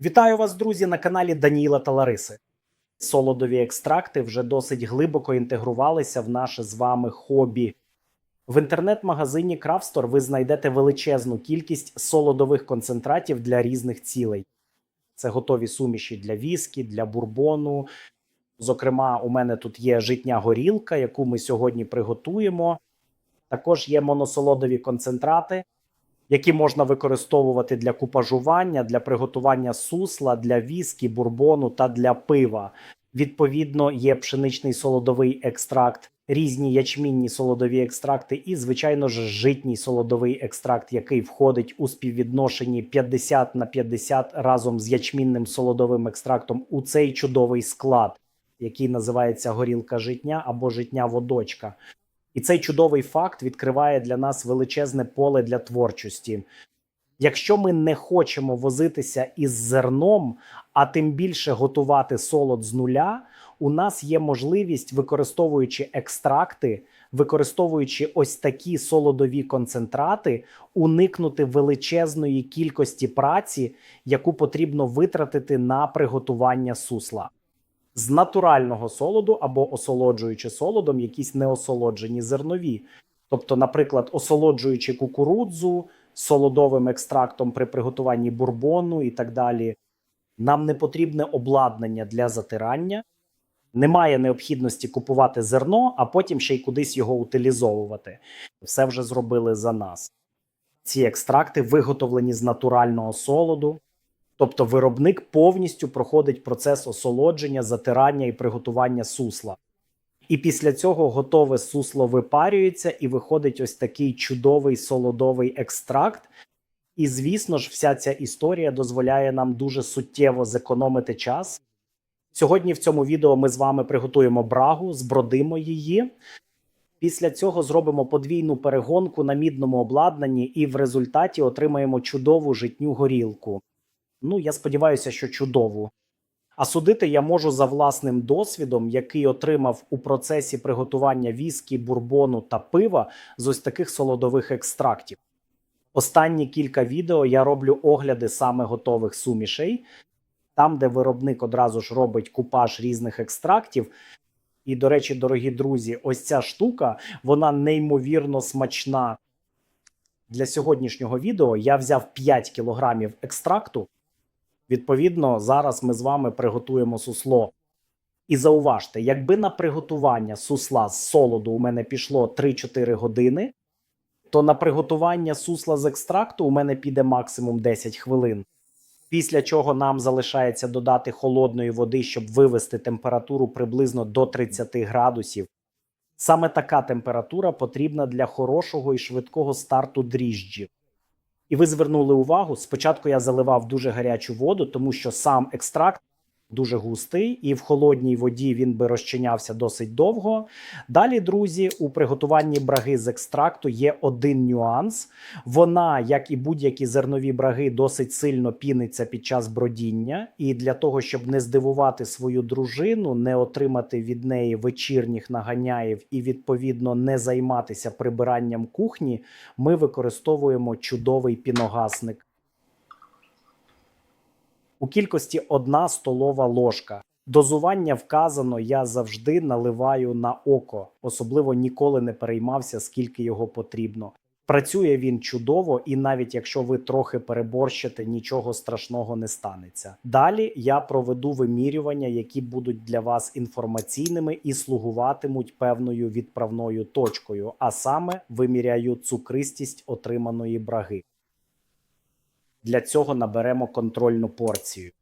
Вітаю вас, друзі, на каналі Даніла та Лариси. Солодові екстракти вже досить глибоко інтегрувалися в наше з вами хобі. В інтернет-магазині Крафстор ви знайдете величезну кількість солодових концентратів для різних цілей. Це готові суміші для віскі, для бурбону. Зокрема, у мене тут є житня горілка, яку ми сьогодні приготуємо. Також є моносолодові концентрати, які можна використовувати для купажування, для приготування сусла, для віскі, бурбону та для пива. Відповідно, є пшеничний солодовий екстракт, різні ячмінні солодові екстракти, і, звичайно ж, житній солодовий екстракт, який входить у співвідношенні 50 на 50 разом з ячмінним солодовим екстрактом у цей чудовий склад, який називається горілка житня або житня водочка. І цей чудовий факт відкриває для нас величезне поле для творчості. Якщо ми не хочемо возитися із зерном, а тим більше готувати солод з нуля, у нас є можливість, використовуючи екстракти, використовуючи ось такі солодові концентрати, уникнути величезної кількості праці, яку потрібно витратити на приготування сусла з натурального солоду або осолоджуючи солодом якісь неосолоджені зернові. Тобто, наприклад, осолоджуючи кукурудзу солодовим екстрактом при приготуванні бурбону і так далі, нам не потрібне обладнання для затирання. Немає необхідності купувати зерно, а потім ще й кудись його утилізовувати. Все вже зробили за нас. Ці екстракти виготовлені з натурального солоду, Тобто виробник повністю проходить процес осолодження, затирання і приготування сусла. І після цього готове сусло випарюється і виходить ось такий чудовий солодовий екстракт. І, звісно ж, вся ця історія дозволяє нам дуже суттєво зекономити час. Сьогодні в цьому відео ми з вами приготуємо брагу, збродимо її. Після цього зробимо подвійну перегонку на мідному обладнанні, і в результаті отримаємо чудову житню горілку. Ну, я сподіваюся, що чудову. А судити я можу за власним досвідом, який отримав у процесі приготування віскі, бурбону та пива з ось таких солодових екстрактів. Останні кілька відео я роблю огляди саме готових сумішей, там, де виробник одразу ж робить купаж різних екстрактів. І, до речі, дорогі друзі, ось ця штука, вона неймовірно смачна. Для сьогоднішнього відео я взяв 5 кілограмів екстракту. Відповідно, зараз ми з вами приготуємо сусло. І зауважте, якби на приготування сусла з солоду у мене пішло 3-4 години, то на приготування сусла з екстракту у мене піде максимум 10 хвилин. Після чого нам залишається додати холодної води, щоб вивести температуру приблизно до 30 градусів. Саме така температура потрібна для хорошого і швидкого старту дріжджів. І ви звернули увагу, спочатку я заливав дуже гарячу воду, тому що сам екстракт дуже густий, і в холодній воді він би розчинявся досить довго. Далі, друзі, у приготуванні браги з екстракту є один нюанс. Вона, як і будь-які зернові браги, досить сильно піниться під час бродіння. І для того, щоб не здивувати свою дружину, не отримати від неї вечірніх наганяїв і відповідно не займатися прибиранням кухні, ми використовуємо чудовий піногасник у кількості 1 столова ложка. Дозування вказано, я завжди наливаю на око, особливо ніколи не переймався, скільки його потрібно. Працює він чудово, і навіть якщо ви трохи переборщите, нічого страшного не станеться. Далі я проведу вимірювання, які будуть для вас інформаційними і слугуватимуть певною відправною точкою, а саме виміряю цукристість отриманої браги. Для цього наберемо контрольну порцію.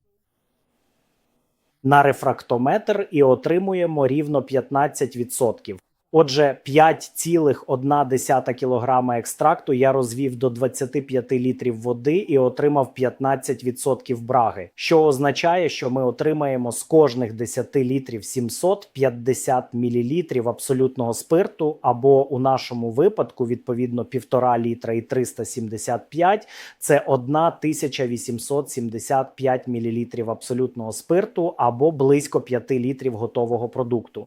На рефрактометр і отримуємо рівно 15%. Отже, 5,1 кг екстракту я розвів до 25 літрів води і отримав 15% браги, що означає, що ми отримаємо з кожних 10 літрів 750 мл абсолютного спирту, або у нашому випадку, відповідно, 1,5 літра і 375 це 1875 мл абсолютного спирту, або близько 5 літрів готового продукту.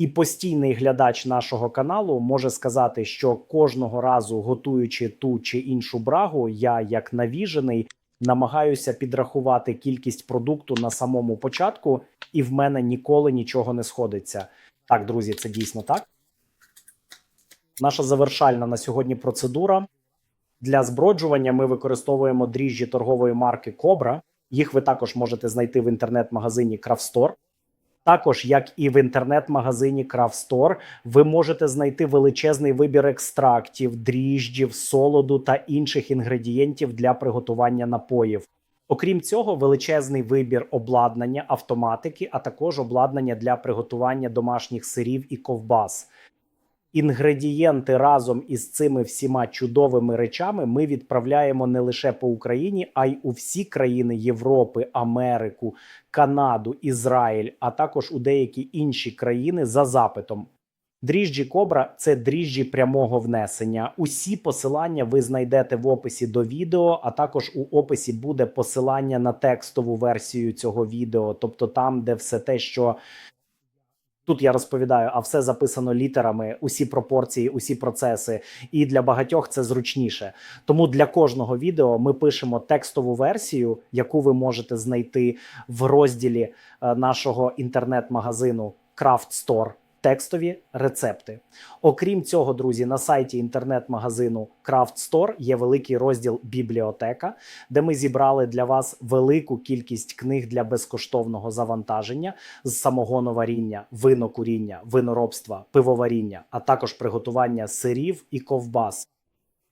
І постійний глядач нашого каналу може сказати, що кожного разу готуючи ту чи іншу брагу, я як навіжений намагаюся підрахувати кількість продукту на самому початку, і в мене ніколи нічого не сходиться. Так, друзі, це дійсно так. Наша завершальна на сьогодні процедура. Для зброджування ми використовуємо дріжджі торгової марки Cobra. Їх ви також можете знайти в інтернет-магазині Craftstore. Також, як і в інтернет-магазині Крафстор, ви можете знайти величезний вибір екстрактів, дріжджів, солоду та інших інгредієнтів для приготування напоїв. Окрім цього, величезний вибір обладнання, автоматики, а також обладнання для приготування домашніх сирів і ковбас. Інгредієнти разом із цими всіма чудовими речами ми відправляємо не лише по Україні, а й у всі країни Європи, Америку, Канаду, Ізраїль, а також у деякі інші країни за запитом. Дріжджі Кобра це дріжджі прямого внесення. Усі посилання ви знайдете в описі до відео, а також у описі буде посилання на текстову версію цього відео, тобто там, де все те, що Тут я розповідаю, а все записано літерами, усі пропорції, усі процеси, і для багатьох це зручніше. Тому для кожного відео ми пишемо текстову версію, яку ви можете знайти в розділі е, нашого інтернет-магазину Craft Store. Текстові рецепти. Окрім цього, друзі, на сайті інтернет-магазину Craft Store є великий розділ бібліотека, де ми зібрали для вас велику кількість книг для безкоштовного завантаження з самогоноваріння, винокуріння, виноробства, пивоваріння, а також приготування сирів і ковбас.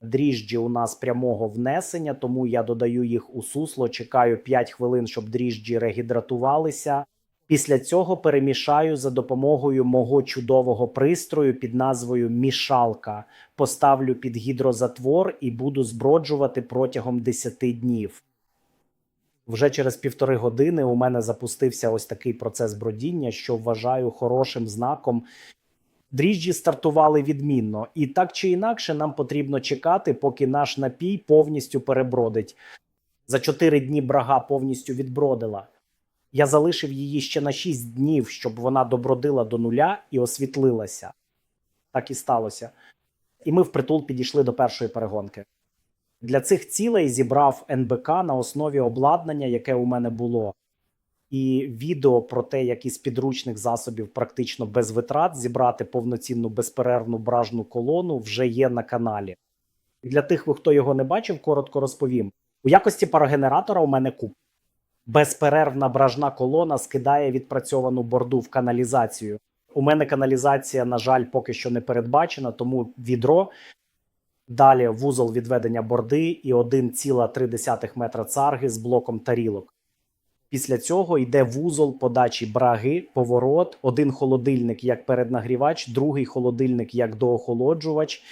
Дріжджі у нас прямого внесення, тому я додаю їх у сусло. Чекаю 5 хвилин, щоб дріжджі регідратувалися. Після цього перемішаю за допомогою мого чудового пристрою під назвою мішалка. Поставлю під гідрозатвор і буду зброджувати протягом 10 днів. Вже через півтори години у мене запустився ось такий процес бродіння, що вважаю хорошим знаком. Дріжджі стартували відмінно, і так чи інакше нам потрібно чекати, поки наш напій повністю перебродить. За 4 дні брага повністю відбродила. Я залишив її ще на 6 днів, щоб вона добродила до нуля і освітлилася. Так і сталося. І ми впритул підійшли до першої перегонки. Для цих цілей зібрав НБК на основі обладнання, яке у мене було. І відео про те, як із підручних засобів практично без витрат зібрати повноцінну безперервну бражну колону, вже є на каналі. Для тих, хто його не бачив, коротко розповім. У якості парогенератора у мене куб. Безперервна бражна колона скидає відпрацьовану борду в каналізацію. У мене каналізація, на жаль, поки що не передбачена, тому відро. Далі вузол відведення борди і 1,3 метра царги з блоком тарілок. Після цього йде вузол подачі браги, поворот, один холодильник як переднагрівач, другий холодильник як доохолоджувач.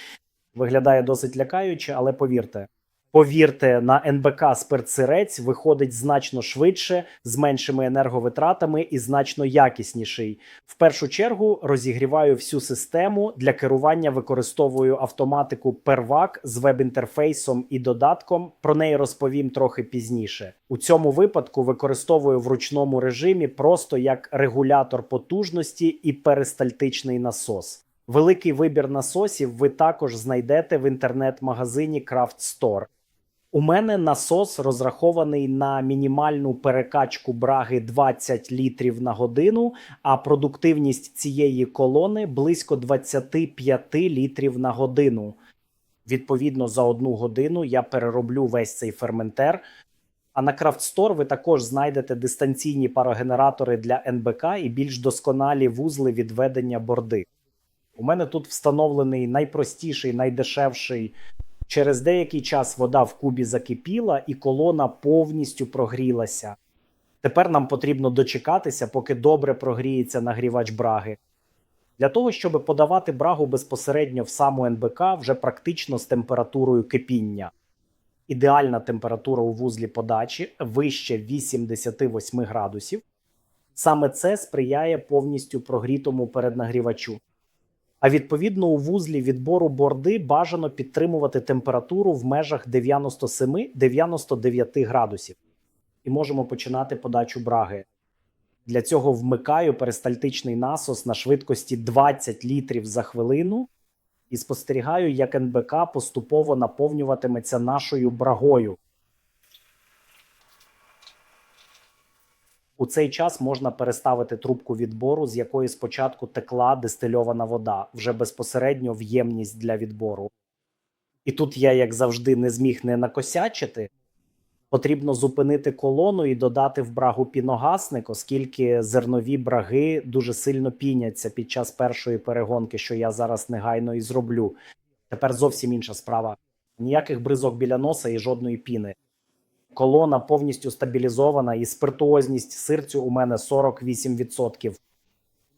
Виглядає досить лякаюче, але повірте. Повірте, на НБК спиртсирець виходить значно швидше, з меншими енерговитратами і значно якісніший. В першу чергу розігріваю всю систему для керування. Використовую автоматику Первак з веб-інтерфейсом і додатком. Про неї розповім трохи пізніше. У цьому випадку використовую в ручному режимі просто як регулятор потужності і перистальтичний насос. Великий вибір насосів ви також знайдете в інтернет-магазині Craft Store. У мене насос розрахований на мінімальну перекачку браги 20 літрів на годину, а продуктивність цієї колони близько 25 літрів на годину. Відповідно, за одну годину я перероблю весь цей ферментер. А на Store ви також знайдете дистанційні парогенератори для НБК і більш досконалі вузли відведення борди. У мене тут встановлений найпростіший, найдешевший Через деякий час вода в кубі закипіла і колона повністю прогрілася. Тепер нам потрібно дочекатися, поки добре прогріється нагрівач браги. Для того, щоб подавати брагу безпосередньо в саму НБК вже практично з температурою кипіння. Ідеальна температура у вузлі подачі вище 88 градусів. Саме це сприяє повністю прогрітому переднагрівачу. А відповідно у вузлі відбору борди бажано підтримувати температуру в межах 97-99 градусів. І можемо починати подачу браги. Для цього вмикаю перистальтичний насос на швидкості 20 літрів за хвилину і спостерігаю, як НБК поступово наповнюватиметься нашою брагою. У цей час можна переставити трубку відбору, з якої спочатку текла дистильована вода, вже безпосередньо в ємність для відбору. І тут я, як завжди, не зміг не накосячити. Потрібно зупинити колону і додати в брагу піногасник, оскільки зернові браги дуже сильно піняться під час першої перегонки, що я зараз негайно і зроблю. Тепер зовсім інша справа: ніяких бризок біля носа і жодної піни. Колона повністю стабілізована, і спиртуозність сирцю у мене 48%.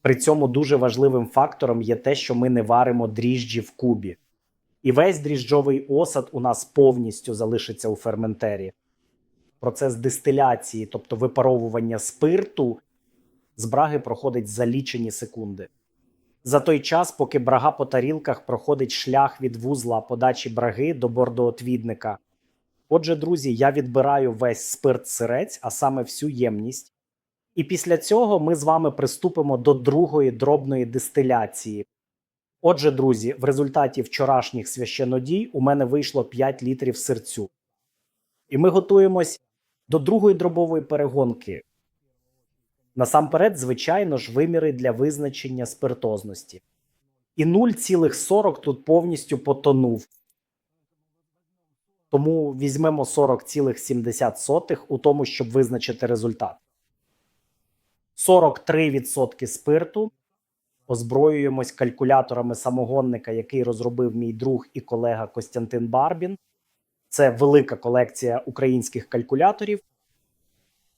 При цьому дуже важливим фактором є те, що ми не варимо дріжджі в кубі. І весь дріжджовий осад у нас повністю залишиться у ферментері. Процес дистиляції, тобто випаровування спирту, з браги проходить за лічені секунди. За той час, поки брага по тарілках проходить шлях від вузла подачі браги до бордоотвідника. Отже, друзі, я відбираю весь спирт сирець, а саме всю ємність. І після цього ми з вами приступимо до другої дробної дистиляції. Отже, друзі, в результаті вчорашніх священодій у мене вийшло 5 літрів сирцю. І ми готуємось до другої дробової перегонки. Насамперед, звичайно ж, виміри для визначення спиртозності. І 0,40 тут повністю потонув. Тому візьмемо 40,70 у тому, щоб визначити результат. 43% спирту. Озброюємось калькуляторами самогонника, який розробив мій друг і колега Костянтин Барбін. Це велика колекція українських калькуляторів.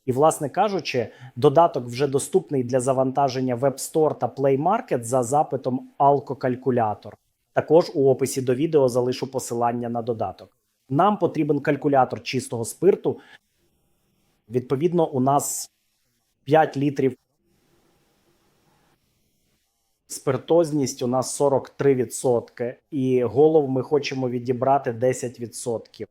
І, власне кажучи, додаток вже доступний для завантаження App Store та Play Market за запитом Алкокалькулятор. Також у описі до відео залишу посилання на додаток. Нам потрібен калькулятор чистого спирту. Відповідно, у нас 5 літрів. Спиртозність у нас 43%, і голову ми хочемо відібрати 10%.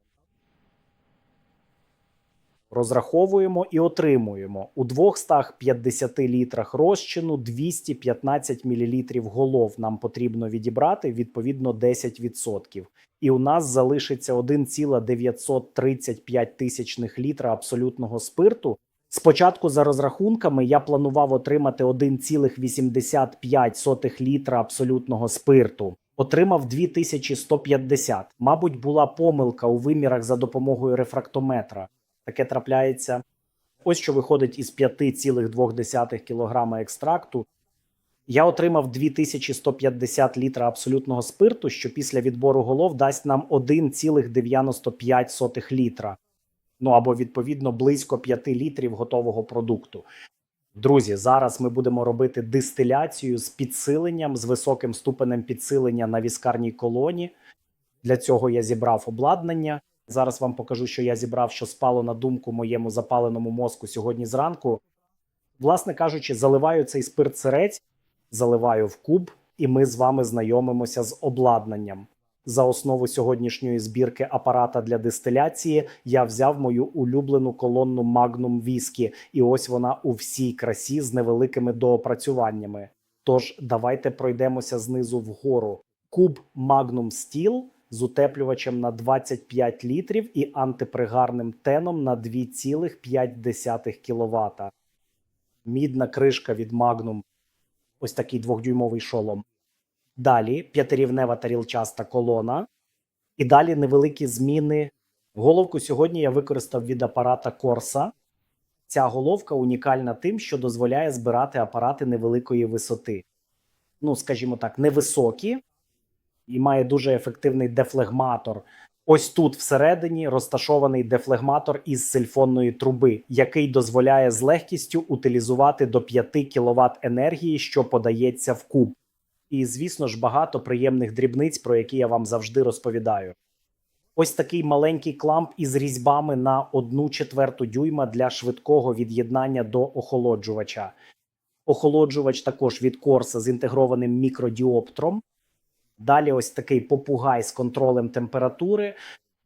Розраховуємо і отримуємо у 250 літрах розчину 215 мл голов. Нам потрібно відібрати відповідно 10%. І у нас залишиться 1,935 тисячних літра абсолютного спирту. Спочатку, за розрахунками, я планував отримати 1,85 літра абсолютного спирту. Отримав 2150. Мабуть, була помилка у вимірах за допомогою рефрактометра. Таке трапляється. Ось що виходить із 5,2 кг екстракту. Я отримав 2150 літра абсолютного спирту, що після відбору голов дасть нам 1,95 літра. Ну або відповідно близько 5 літрів готового продукту. Друзі, зараз ми будемо робити дистиляцію з підсиленням, з високим ступенем підсилення на віскарній колоні. Для цього я зібрав обладнання. Зараз вам покажу, що я зібрав, що спало на думку моєму запаленому мозку сьогодні зранку. Власне кажучи, заливаю цей спирт сирець, заливаю в куб, і ми з вами знайомимося з обладнанням. За основу сьогоднішньої збірки апарата для дистиляції я взяв мою улюблену колонну Magnum Whisky, і ось вона у всій красі з невеликими доопрацюваннями. Тож давайте пройдемося знизу вгору. Куб Magnum Steel з утеплювачем на 25 літрів і антипригарним теном на 2,5 кВт. Мідна кришка від Magnum, ось такий двохдюймовий шолом. Далі п'ятирівнева тарілчаста колона. І далі невеликі зміни. Головку сьогодні я використав від апарата Corsa. Ця головка унікальна тим, що дозволяє збирати апарати невеликої висоти. Ну, скажімо так, невисокі, і має дуже ефективний дефлегматор. Ось тут всередині розташований дефлегматор із сильфонної труби, який дозволяє з легкістю утилізувати до 5 кВт енергії, що подається в куб. І, звісно ж, багато приємних дрібниць, про які я вам завжди розповідаю. Ось такий маленький кламп із різьбами на 1 четверту дюйма для швидкого від'єднання до охолоджувача. Охолоджувач також від Корса з інтегрованим мікродіоптром. Далі ось такий попугай з контролем температури.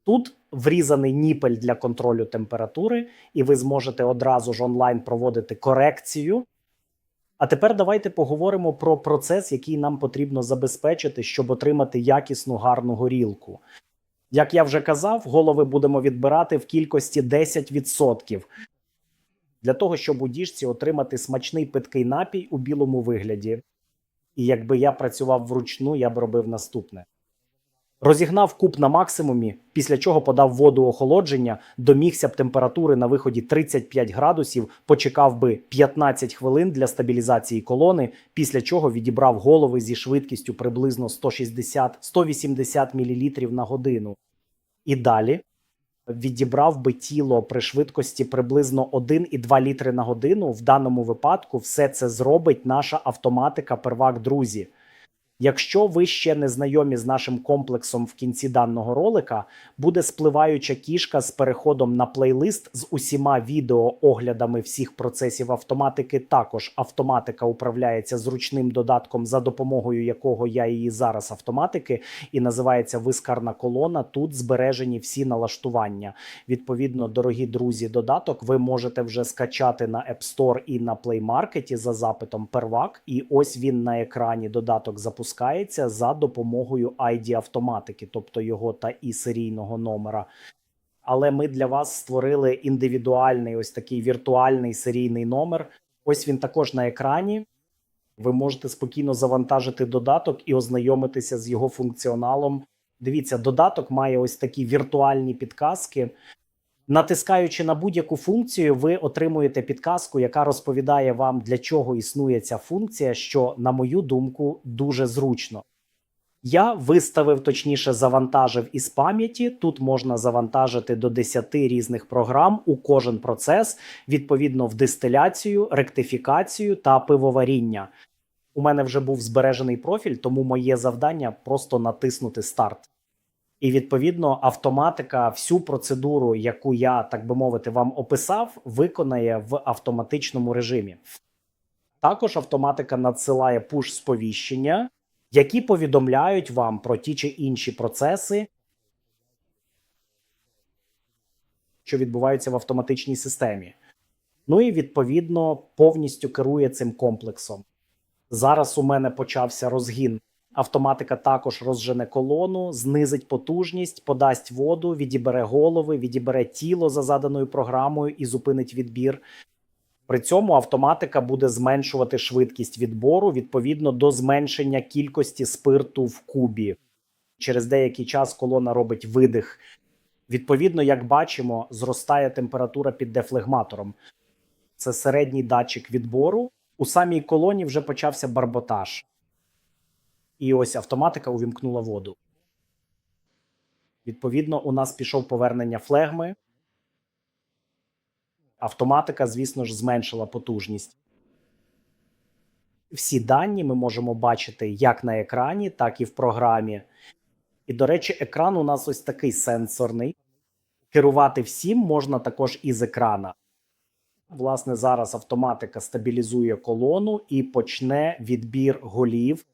Тут врізаний ніпель для контролю температури, і ви зможете одразу ж онлайн проводити корекцію. А тепер давайте поговоримо про процес, який нам потрібно забезпечити, щоб отримати якісну гарну горілку. Як я вже казав, голови будемо відбирати в кількості 10%. для того, щоб у діжці отримати смачний питкий напій у білому вигляді. І якби я працював вручну, я б робив наступне. Розігнав куб на максимумі, після чого подав воду охолодження, домігся б температури на виході 35 градусів, почекав би 15 хвилин для стабілізації колони, після чого відібрав голови зі швидкістю приблизно 160-180 мл на годину. І далі відібрав би тіло при швидкості приблизно 1,2 літри на годину. В даному випадку все це зробить наша автоматика первак, друзі. Якщо ви ще не знайомі з нашим комплексом в кінці даного ролика, буде спливаюча кішка з переходом на плейлист з усіма відео оглядами всіх процесів автоматики. Також автоматика управляється зручним додатком, за допомогою якого я її зараз автоматики, і називається вискарна колона. Тут збережені всі налаштування. Відповідно, дорогі друзі, додаток ви можете вже скачати на App Store і на Play Market за запитом первак. І ось він на екрані додаток запускається за допомогою ID автоматики, тобто його та і серійного номера. Але ми для вас створили індивідуальний ось такий віртуальний серійний номер. Ось він також на екрані. Ви можете спокійно завантажити додаток і ознайомитися з його функціоналом. Дивіться, додаток має ось такі віртуальні підказки. Натискаючи на будь-яку функцію, ви отримуєте підказку, яка розповідає вам, для чого існує ця функція, що, на мою думку, дуже зручно. Я виставив, точніше, завантажив із пам'яті. Тут можна завантажити до 10 різних програм у кожен процес, відповідно в дистиляцію, ректифікацію та пивоваріння. У мене вже був збережений профіль, тому моє завдання просто натиснути старт. І відповідно автоматика всю процедуру, яку я так би мовити, вам описав, виконає в автоматичному режимі. Також автоматика надсилає пуш сповіщення, які повідомляють вам про ті чи інші процеси, що відбуваються в автоматичній системі. Ну і відповідно повністю керує цим комплексом. Зараз у мене почався розгін. Автоматика також розжене колону, знизить потужність, подасть воду, відібере голови, відібере тіло за заданою програмою і зупинить відбір. При цьому автоматика буде зменшувати швидкість відбору відповідно до зменшення кількості спирту в кубі. Через деякий час колона робить видих. Відповідно, як бачимо, зростає температура під дефлегматором. Це середній датчик відбору. У самій колоні вже почався барботаж. І ось автоматика увімкнула воду. Відповідно, у нас пішов повернення флегми. Автоматика, звісно ж, зменшила потужність. Всі дані ми можемо бачити як на екрані, так і в програмі. І, до речі, екран у нас ось такий сенсорний. Керувати всім можна також із екрана. Власне, зараз автоматика стабілізує колону і почне відбір голів.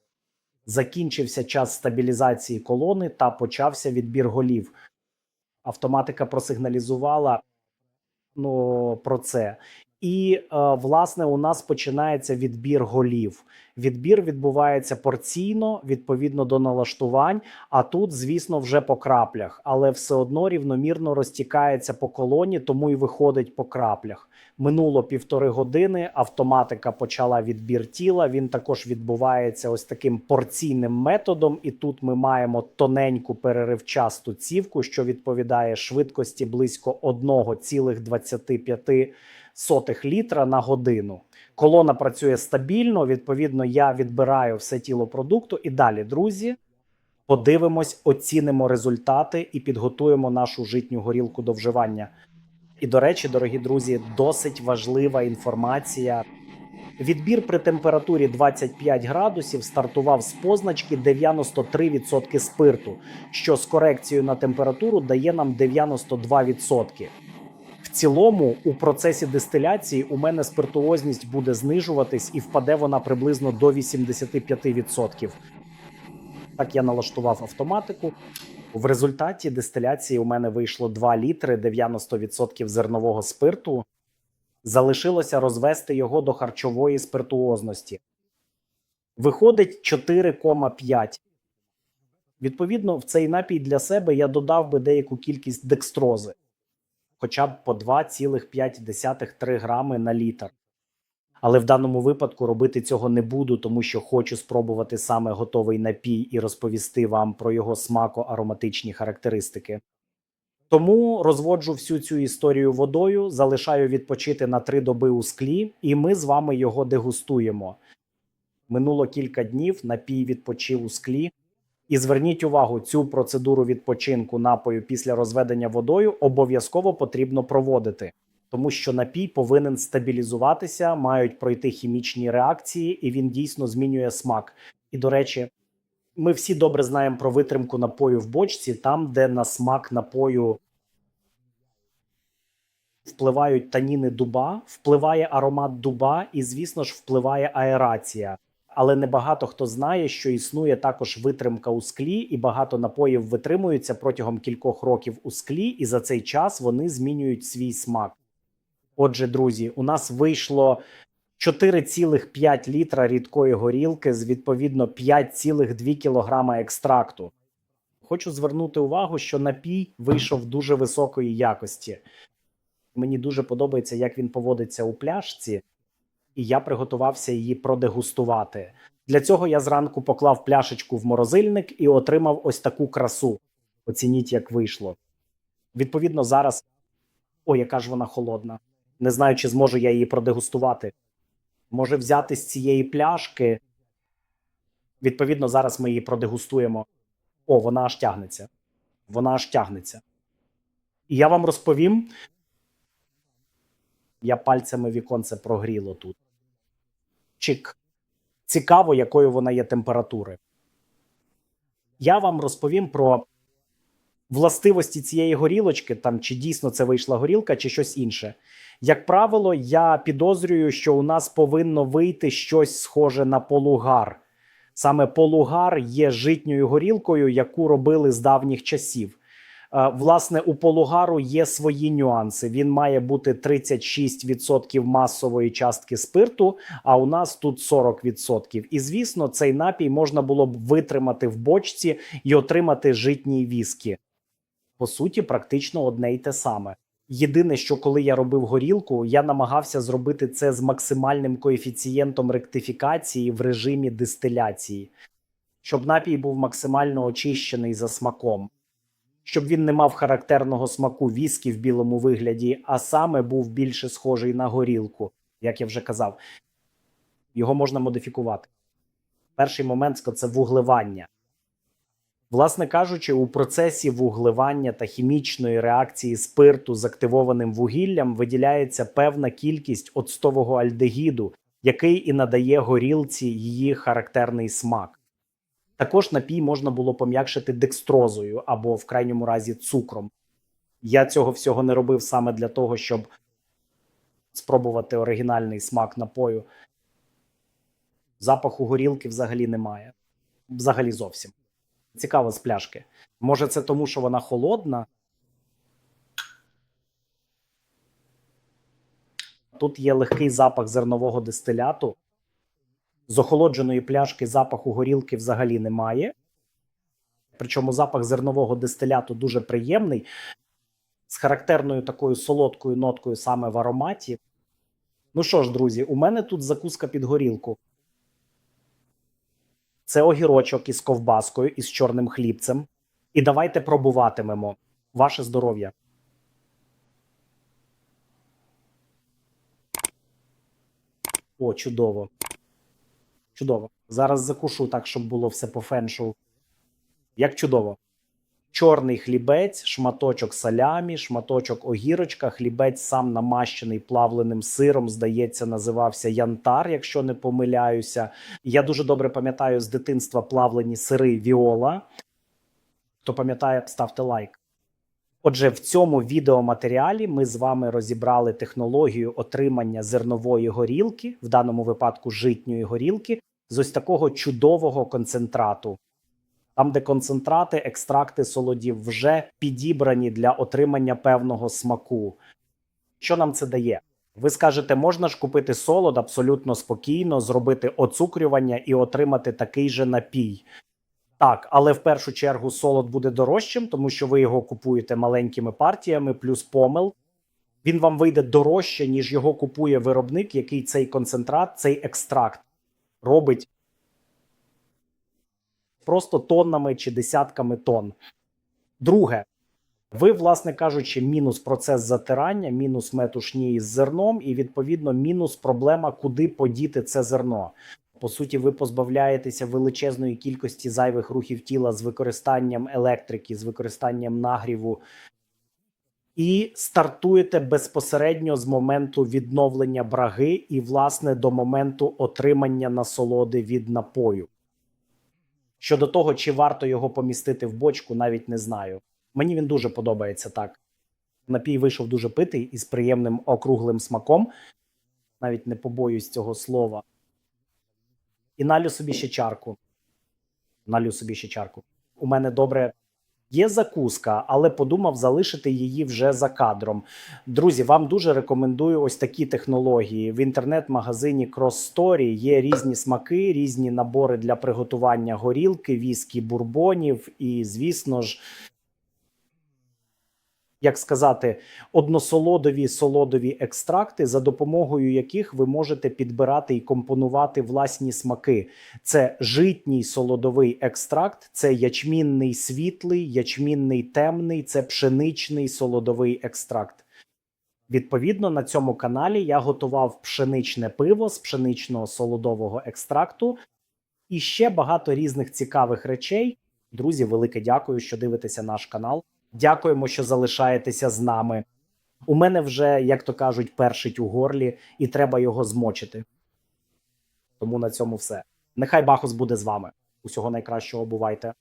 Закінчився час стабілізації колони та почався відбір голів. Автоматика просигналізувала ну, про це. І, е, власне, у нас починається відбір голів. Відбір відбувається порційно, відповідно до налаштувань. А тут, звісно, вже по краплях, але все одно рівномірно розтікається по колоні, тому і виходить по краплях. Минуло півтори години. Автоматика почала відбір тіла. Він також відбувається ось таким порційним методом. І тут ми маємо тоненьку переривчасту цівку, що відповідає швидкості близько 1,25 сотих літра на годину. Колона працює стабільно. Відповідно, я відбираю все тіло продукту. І далі, друзі, подивимось, оцінимо результати і підготуємо нашу житню горілку до вживання. І, до речі, дорогі друзі, досить важлива інформація. Відбір при температурі 25 градусів стартував з позначки 93% спирту, що з корекцією на температуру дає нам 92%. Цілому, у процесі дистиляції у мене спиртуозність буде знижуватись і впаде вона приблизно до 85%. Так я налаштував автоматику. В результаті дистиляції у мене вийшло 2 літри 90% зернового спирту. Залишилося розвести його до харчової спиртуозності. Виходить 4,5. Відповідно, в цей напій для себе я додав би деяку кількість декстрози. Хоча б по 2,5-3 грами на літр. Але в даному випадку робити цього не буду, тому що хочу спробувати саме готовий напій і розповісти вам про його смако-ароматичні характеристики. Тому розводжу всю цю історію водою, залишаю відпочити на три доби у склі, і ми з вами його дегустуємо. Минуло кілька днів, напій відпочив у склі. І зверніть увагу, цю процедуру відпочинку напою після розведення водою обов'язково потрібно проводити, тому що напій повинен стабілізуватися, мають пройти хімічні реакції, і він дійсно змінює смак. І до речі, ми всі добре знаємо про витримку напою в бочці, там, де на смак напою впливають таніни дуба, впливає аромат дуба, і, звісно ж, впливає аерація. Але небагато хто знає, що існує також витримка у склі, і багато напоїв витримуються протягом кількох років у склі, і за цей час вони змінюють свій смак. Отже, друзі, у нас вийшло 4,5 літра рідкої горілки з відповідно 5,2 кілограма екстракту. Хочу звернути увагу, що напій вийшов дуже високої якості. Мені дуже подобається, як він поводиться у пляшці, і я приготувався її продегустувати. Для цього я зранку поклав пляшечку в морозильник і отримав ось таку красу. Оцініть, як вийшло. Відповідно, зараз. О, яка ж вона холодна. Не знаю, чи зможу я її продегустувати. Може взяти з цієї пляшки. Відповідно, зараз ми її продегустуємо. О, вона аж тягнеться. Вона аж тягнеться. І я вам розповім. Я пальцями віконце прогріло тут. Чик. Цікаво, якою вона є температури. Я вам розповім про властивості цієї горілочки, там чи дійсно це вийшла горілка, чи щось інше. Як правило, я підозрюю, що у нас повинно вийти щось схоже на полугар. Саме полугар є житньою горілкою, яку робили з давніх часів. Е, Власне, у полугару є свої нюанси. Він має бути 36% масової частки спирту, а у нас тут 40%. І звісно, цей напій можна було б витримати в бочці і отримати житній віскі. По суті, практично одне й те саме. Єдине, що коли я робив горілку, я намагався зробити це з максимальним коефіцієнтом ректифікації в режимі дистиляції, щоб напій був максимально очищений за смаком щоб він не мав характерного смаку віскі в білому вигляді, а саме був більше схожий на горілку, як я вже казав. Його можна модифікувати. Перший момент це вуглевання. Власне кажучи, у процесі вуглевання та хімічної реакції спирту з активованим вугіллям виділяється певна кількість оцтового альдегіду, який і надає горілці її характерний смак. Також напій можна було пом'якшити декстрозою або в крайньому разі цукром. Я цього всього не робив саме для того, щоб спробувати оригінальний смак напою. Запаху горілки взагалі немає. Взагалі зовсім. Цікаво з пляшки. Може, це тому, що вона холодна. Тут є легкий запах зернового дистиляту. З охолодженої пляшки запаху горілки взагалі немає. Причому запах зернового дистиляту дуже приємний, з характерною такою солодкою ноткою саме в ароматі. Ну що ж, друзі, у мене тут закуска під горілку. Це огірочок із ковбаскою і з чорним хлібцем. І давайте пробуватимемо ваше здоров'я. О, чудово. Чудово. Зараз закушу так, щоб було все по феншу. Як чудово. Чорний хлібець, шматочок салямі, шматочок огірочка, хлібець сам намащений плавленим сиром, здається, називався Янтар, якщо не помиляюся. Я дуже добре пам'ятаю з дитинства плавлені сири Віола. Хто пам'ятає, ставте лайк. Отже, в цьому відеоматеріалі ми з вами розібрали технологію отримання зернової горілки, в даному випадку житньої горілки, з ось такого чудового концентрату. Там, де концентрати, екстракти солодів вже підібрані для отримання певного смаку. Що нам це дає? Ви скажете, можна ж купити солод абсолютно спокійно, зробити оцукрювання і отримати такий же напій. Так, але в першу чергу солод буде дорожчим, тому що ви його купуєте маленькими партіями, плюс помил. Він вам вийде дорожче, ніж його купує виробник, який цей концентрат, цей екстракт робить просто тоннами чи десятками тонн. Друге, ви, власне кажучи, мінус процес затирання, мінус метушні з зерном, і відповідно мінус проблема, куди подіти це зерно. По суті, ви позбавляєтеся величезної кількості зайвих рухів тіла з використанням електрики, з використанням нагріву, і стартуєте безпосередньо з моменту відновлення браги і, власне, до моменту отримання насолоди від напою. Щодо того, чи варто його помістити в бочку, навіть не знаю. Мені він дуже подобається так. Напій вийшов дуже питий і з приємним округлим смаком. Навіть не побоюсь цього слова. І налю собі ще чарку. Налю собі ще чарку. У мене добре є закуска, але подумав залишити її вже за кадром. Друзі, вам дуже рекомендую ось такі технології. В інтернет-магазині Cross Story є різні смаки, різні набори для приготування горілки, віскі, бурбонів і, звісно ж, як сказати, односолодові солодові екстракти, за допомогою яких ви можете підбирати і компонувати власні смаки. Це житній солодовий екстракт, це ячмінний світлий, ячмінний темний, це пшеничний солодовий екстракт. Відповідно, на цьому каналі я готував пшеничне пиво з пшеничного солодового екстракту і ще багато різних цікавих речей. Друзі, велике дякую, що дивитеся наш канал. Дякуємо, що залишаєтеся з нами. У мене вже, як то кажуть, першить у горлі, і треба його змочити. Тому на цьому все. Нехай Бахус буде з вами. Усього найкращого бувайте.